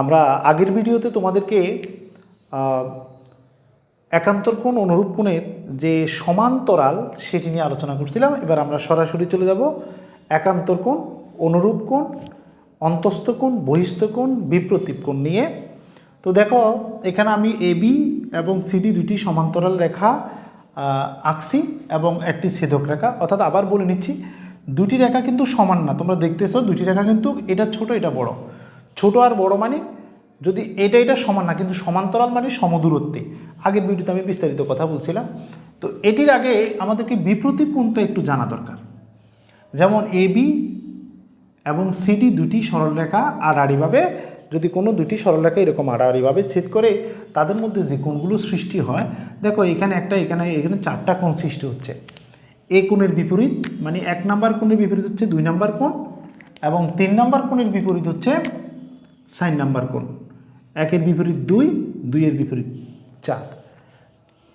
আমরা আগের ভিডিওতে তোমাদেরকে একান্তর কোণ অনুরূপ কোণের যে সমান্তরাল সেটি নিয়ে আলোচনা করছিলাম। এবার আমরা সরাসরি চলে যাব। একান্তর কোণ অনুরূপ কোণ অন্তস্থ কোণ বহিস্থ কোণ বিপ্রতীপ কোণ নিয়ে। তো দেখো, এখানে আমি এবি এবং সিডি দুটি সমান্তরাল রেখা আঁকছি এবং একটি ছেদক রেখা। অর্থাৎ আবার বলে নিচ্ছি দুটি রেখা কিন্তু সমান না। তোমরা দেখতেছো দুটি রেখা কিন্তু এটা ছোট, এটা বড়। ছোট আর বড় মানে যদি এটা এটা সমান না, কিন্তু সমান্তরাল মানে সমদূরত্বে। আগের ভিডিওতে আমি বিস্তারিত কথা বলছিলাম। তো এটির আগে আমাদেরকে বিপ্রতীপ কোণটা একটু জানা দরকার। যেমন এবি এবং সিডি দুটি সরলরেখা আড়াআড়িভাবে, যদি কোনো দুটি সরলরেখা এরকম আড়াআড়িভাবে ছেদ করে তাদের মধ্যে যে কোণগুলো সৃষ্টি হয়, দেখো এখানে একটা, এখানে এখানে চারটা কোণ সৃষ্টি হচ্ছে। এ কোণের বিপরীত মানে এক নাম্বার কোণের বিপরীত হচ্ছে দুই নাম্বার কোণ এবং তিন নাম্বার কোণের বিপরীত হচ্ছে সাইন নাম্বার কোন? একের বিপরীত দুই, দুইয়ের বিপরীত চার।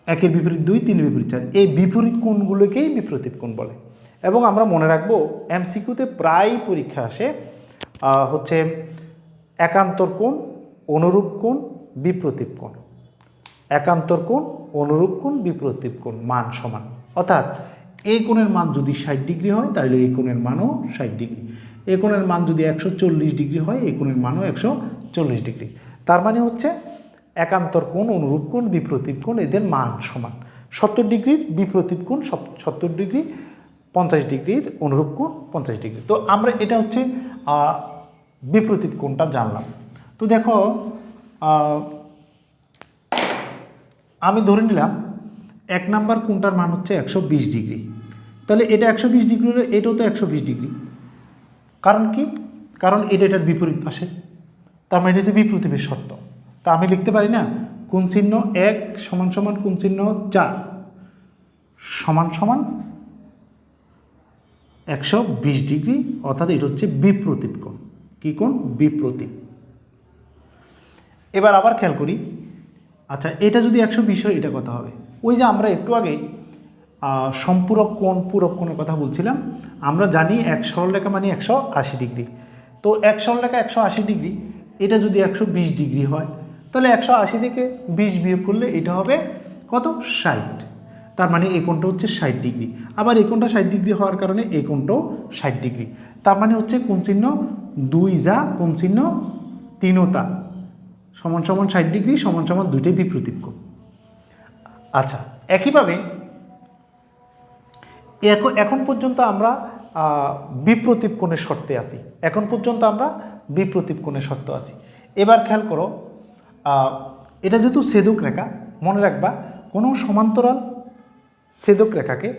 একের বিপরীত দুই, তিনের বিপরীত চার। এই বিপরীত কোণগুলোকেই বিপ্রতীপ কোণ বলে। এবং আমরা মনে রাখব এমসিকিউতে প্রায় পরীক্ষা আসে হচ্ছে একান্তর কোণ, অনুরূপ কোণ, বিপ্রতীপ কোণ। একান্তর কোণ, অনুরূপ কোণ, বিপ্রতীপ কোণ, মান সমান। অর্থাৎ এই কোণের মান যদি ষাট ডিগ্রি হয়, তাহলে এই কোণের মানও ষাট ডিগ্রি। এই কোণের মান যদি একশো চল্লিশ ডিগ্রি হয় এই কোণের মানও একশো চল্লিশ ডিগ্রি। তার মানে হচ্ছে একান্তর কোণ, অনুরূপ কোণ বিপ্রতীপ কোণ, এদের মান সমান। সত্তর ডিগ্রির বিপ্রতীপ কোণ সত্তর ডিগ্রি, পঞ্চাশ ডিগ্রির অনুরূপ কোণ, পঞ্চাশ ডিগ্রি। তো আমরা এটা হচ্ছে বিপ্রতীপ কোণটা জানলাম। তো দেখো আমি ধরে নিলাম এক নাম্বার কোনটার মান হচ্ছে একশো বিশ ডিগ্রি। তাহলে এটা একশো বিশ ডিগ্রি হলে এটাও তো একশো বিশ ডিগ্রি। কারণ কি? কারণ এটা এটার বিপরীত পাশে। তার মানে এটা হচ্ছে বিপ্রতীপের শর্ত। তা আমি লিখতে পারি না? কোন চিহ্ন এক সমান সমান কোন চিহ্ন চার? সমান সমান একশো বিশ ডিগ্রি, অর্থাৎ এটা হচ্ছে বিপ্রতীপ কোণ। কী কোণ? বিপ্রতীপ এবার আবার খেয়াল করি। আচ্ছা এটা যদি একশো বিশ হয়, এটা কথা হবে? ওই যে আমরা একটু আগে সম্পূরক কোণ, পূরক কোণের কথা বলছিলাম। আমরা জানি এক সরলরেখা মানে একশো আশি ডিগ্রি। তো এক সরলরেখা একশো আশি ডিগ্রি, এটা যদি একশো বিশ ডিগ্রি হয়, তাহলে একশো আশি থেকে বিশ বিয়োগ করলে এটা হবে কত? ষাট। তার মানে এই কোণটা হচ্ছে ষাট ডিগ্রি। আবার এই কোণটা ষাট ডিগ্রি হওয়ার কারণে এই কোণটাও ষাট ডিগ্রি। তার মানে হচ্ছে কোন চিহ্ন দুই যা কোন চিহ্ন তিনতা সমান সমান ষাট ডিগ্রি, সমান সমান দুইটাই বিপ্রতীপ আচ্ছা একইভাবে এখন পর্যন্ত আমরা বিপ্রতীপ কোণের শর্তে আছি। এখন পর্যন্ত আমরা বিপ্রতীপ কোণের শর্ত আছি। এবার খেয়াল করো এটা যেহেতু ছেদক রেখা, মনে রাখবা কোনো সমান্তরাল ছেদক রেখাকে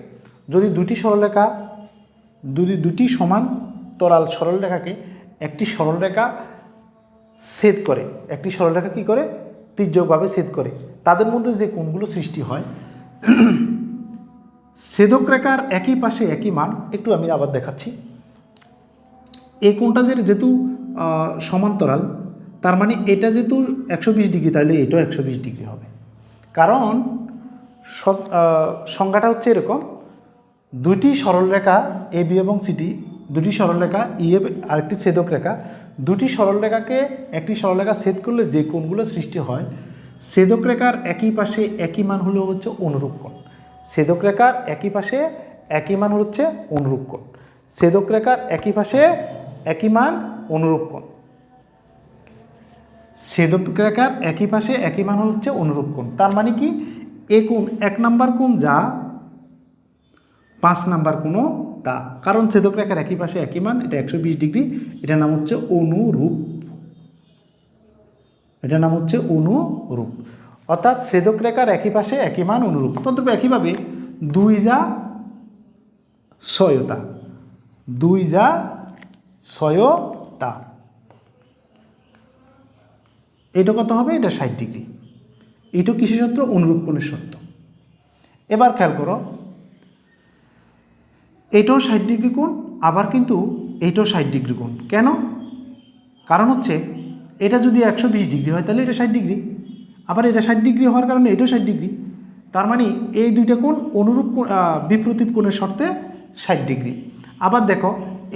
যদি দুটি সরলরেখা দুটি দুটি সমান্তরাল সরলরেখাকে একটি সরলরেখা ছেদ করে, একটি সরলরেখা কী করে? তির্যকভাবে ছেদ করে। তাদের মধ্যে যে কোণগুলো সৃষ্টি হয় ছেদক রেখার একই পাশে একই মান একটু আমি আবার দেখাচ্ছি। এই কোণটা যেহেতু সমান্তরাল তার মানে এটা যেহেতু একশো বিশ ডিগ্রি তাহলে এটাও একশো বিশ ডিগ্রি হবে। কারণ স- আহ, সংজ্ঞাটা হচ্ছে এরকম দুটি সরলরেখা এ বি এবং সিটি দুটি সরলরেখা ই এ আরেকটি ছেদক রেখা দুটি সরলরেখাকে একটি সরলরেখা ছেদ করলে যে কোণগুলো সৃষ্টি হয় ছেদক রেখার একই পাশে একই মান হলো হচ্ছে অনুরূপ কোণ। ছেদক রেখার একই পাশে একই মান হচ্ছে অনুরূপ কোণ। ছেদক রেখার একই পাশে একই মান অনুরূপ কোণ। ছেদক রেখার একই পাশে একই মান হচ্ছে অনুরূপ কোণ। তার মানে কি? এ কোণ এক নাম্বার কোণ যা, পাঁচ নাম্বার কোনো তা। কারণ ছেদক রেখার একই পাশে একই মান, এটা একশো বিশ ডিগ্রি, এটার নাম হচ্ছে অনুরূপ। এটার নাম হচ্ছে অনুরূপ। অর্থাৎ ছেদক রেখার একই পাশে একই মান অনুরূপ। তদ্রূপ একইভাবে দুই যা ছয়তা দুই যা ছয়তা এটা কত হবে? এটা ষাট ডিগ্রি। এইটা কৃষি সত্য? অনুরূপ কোণের সত্য। এবার খেয়াল করো, এটাও ষাট ডিগ্রি কোণ, আবার কিন্তু এইটাও ষাট ডিগ্রি কোণ। কেন? কারণ হচ্ছে, এটা যদি একশো বিশ ডিগ্রি হয়, তাহলে এটা ষাট ডিগ্রি। আবার এটা ষাট ডিগ্রি হওয়ার কারণে এটাও ষাট ডিগ্রি। তার মানে এই দুইটা কোণ অনুরূপ বিপ্রতীপ কোণের শর্তে ষাট ডিগ্রি। আবার দেখো,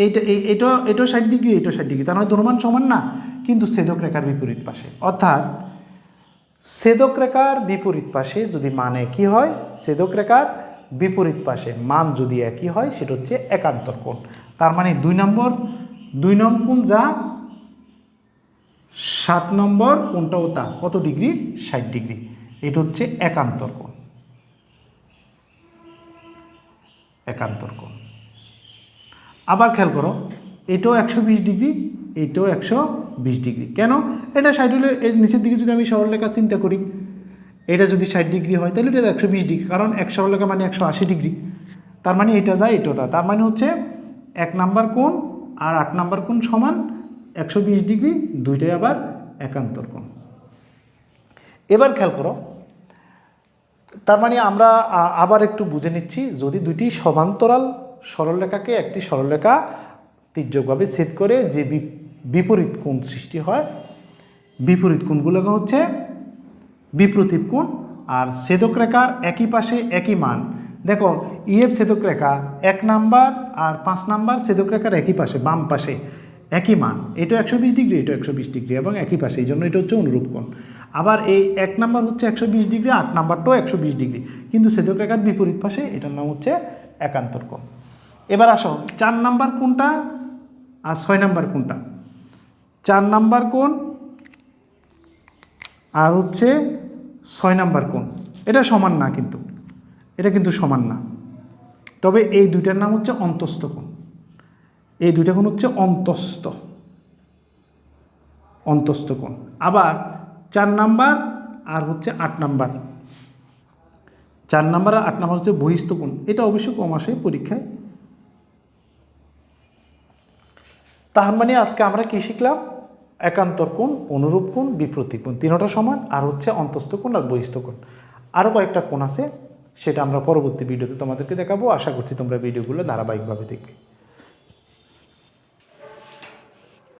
এইটা, এই এটা এটাও ষাট ডিগ্রি, এটাও ষাট ডিগ্রি। তার মানে ধনুমান সমান না, কিন্তু ছেদক রেখার বিপরীত পাশে। অর্থাৎ ছেদক রেখার বিপরীত পাশে যদি মান একই হয়, ছেদক রেখার বিপরীত পাশে মান যদি একই হয়, সেটা হচ্ছে একান্তর কোণ। তার মানে দুই নম্বর, দুই নং কোণ যা সাত নম্বর কোনটাও তা? কত ডিগ্রি? ষাট ডিগ্রি। এটা হচ্ছে একান্তর কোণ। একান্তর কোণ। আবার খেয়াল করো, এটাও একশো বিশ ডিগ্রি, এটাও একশো বিশ ডিগ্রি। কেন? এটা ষাট হলে এর নিচের দিকে যদি আমি সরলরেখা চিন্তা করি, এটা যদি ষাট ডিগ্রি হয়, তাহলে এটা একশো বিশ ডিগ্রি। কারণ এক সরলরেখা মানে একশো আশি ডিগ্রি। তার মানে এটা যায় এটাও তা। তার মানে হচ্ছে এক নাম্বার কোণ আর আট নাম্বার কোণ সমান একশো বিশ ডিগ্রি, দুইটাই আবার একান্তর কোণ। এবার খেয়াল করো, তার মানে আমরা আবার একটু বুঝে নিচ্ছি, যদি দুইটি সমান্তরাল সরলরেখাকে একটি সরলরেখা তির্যকভাবে ছেদ করে যে বিপরীত কোণ সৃষ্টি হয়, বিপরীত কোণগুলোকে হচ্ছে বিপ্রতীপ কোণ আর ছেদক রেখার একই পাশে একই মান। দেখো ইএফ ছেদক রেখা এক নাম্বার আর পাঁচ নাম্বার ছেদক রেখার একই পাশে, বাম পাশে। একই মান। এটা একশো বিশ ডিগ্রি এটা একশো বিশ ডিগ্রি এবং একই পাশে। এই জন্য এটা হচ্ছে অনুরূপ কোণ। আবার এই এক নাম্বার হচ্ছে একশো বিশ ডিগ্রি, আট নাম্বারটাও একশো বিশ ডিগ্রি। কিন্তু সেদক রেখার বিপরীত পাশে এটার নাম হচ্ছে একান্তর কোণ। এবার আসো, চার নাম্বার কোনটা আর ছয় নাম্বার কোনটা চার নাম্বার কোন আর হচ্ছে ছয় নাম্বার কোন এটা সমান না কিন্তু। এটা কিন্তু সমান না। তবে এই দুইটার নাম হচ্ছে অন্তস্থ কোণ। এই দুইটা কোণ হচ্ছে অন্তস্থ। অন্তস্থ কোণ। আবার চার নাম্বার আর হচ্ছে আট নাম্বার। চার নাম্বার আর আট নাম্বার হচ্ছে বহিস্থ কোণ। এটা অবশ্য কম আসে পরীক্ষায়। তার মানে আজকে আমরা কি শিখলাম? একান্তর কোণ, অনুরূপ কোণ বিপ্রতীপ কোণ। তিনোটা সমান আর হচ্ছে অন্তস্থ কোণ আর বহিস্থ কোণ। আরও কয়েকটা কোণ আছে, সেটা আমরা পরবর্তী ভিডিওতে তোমাদেরকে দেখাবো। আশা করছি তোমরা ভিডিওগুলো ধারাবাহিকভাবে দেখবে।